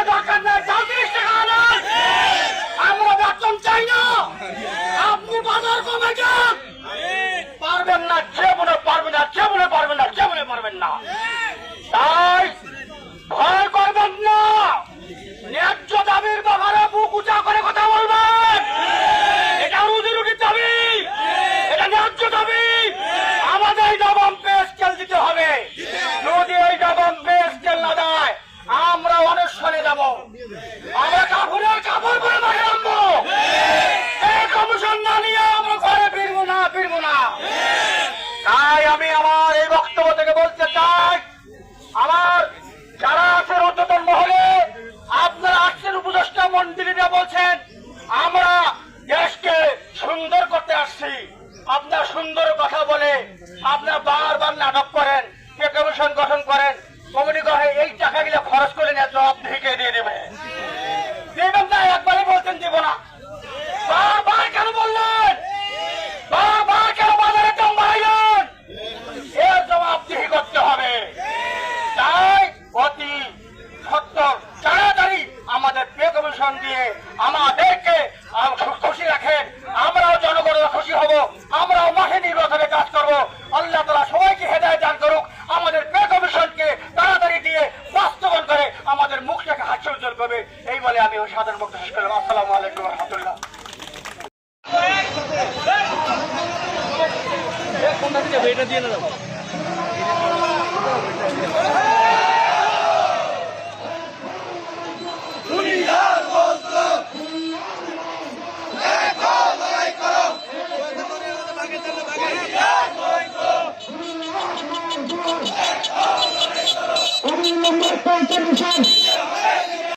আমাদের দরকার নেই যাব। আমরা কাপড়ের কাপড় করে মাঠে নামবো কমিশন না নিয়ে আমরা ঘরে ফিরবো না ফিরবো না। তাই আমি আমার এই বক্তব্য থেকে বলতে চাই, আমার যারা আছেন অন্ততন মহলে, আপনারা আসছেন উপদেষ্টা মন্ত্রীরা বলছেন, আমরা দেশকে সুন্দর করতে আসছি। আপনার সুন্দর কথা বলে, আপনারা বারবার নাটক করেন পে কমিশন গঠন করেন কমিটি গঠনে এই টাকাগুলো খরচ করে নিয়ে জব থেকে দিয়ে দেবে দেবেন না একবারই বলছেন দিব না বারবার কেন বললেন বারবার কেন বাজারে দাম বাড়াইলেন এর জবাবদিহি করতে হবে তাই অতি সত্তর তাড়াতাড়ি আমাদের কমিশন দিয়ে আমাদেরকে খুশি রাখেন আমরাও জনগণের খুশি হব। আমরাও মাঠে নির্বাচনে কাজ করব। আল্লাহ তালা সবাইকে হেদায় দান করুক। আমাদের পে কমিশনকে তাড়াতাড়ি দিয়ে বাস্তবায়ন করে আমাদের মুখটাকে হাস্য উজ্জ্বল করবে। এই বলে আমি ওই সাধারণ বক্তব্য শেষ করলাম। আসসালামু আলাইকুম রহমতুল্লাহ। নম্বর Templeton.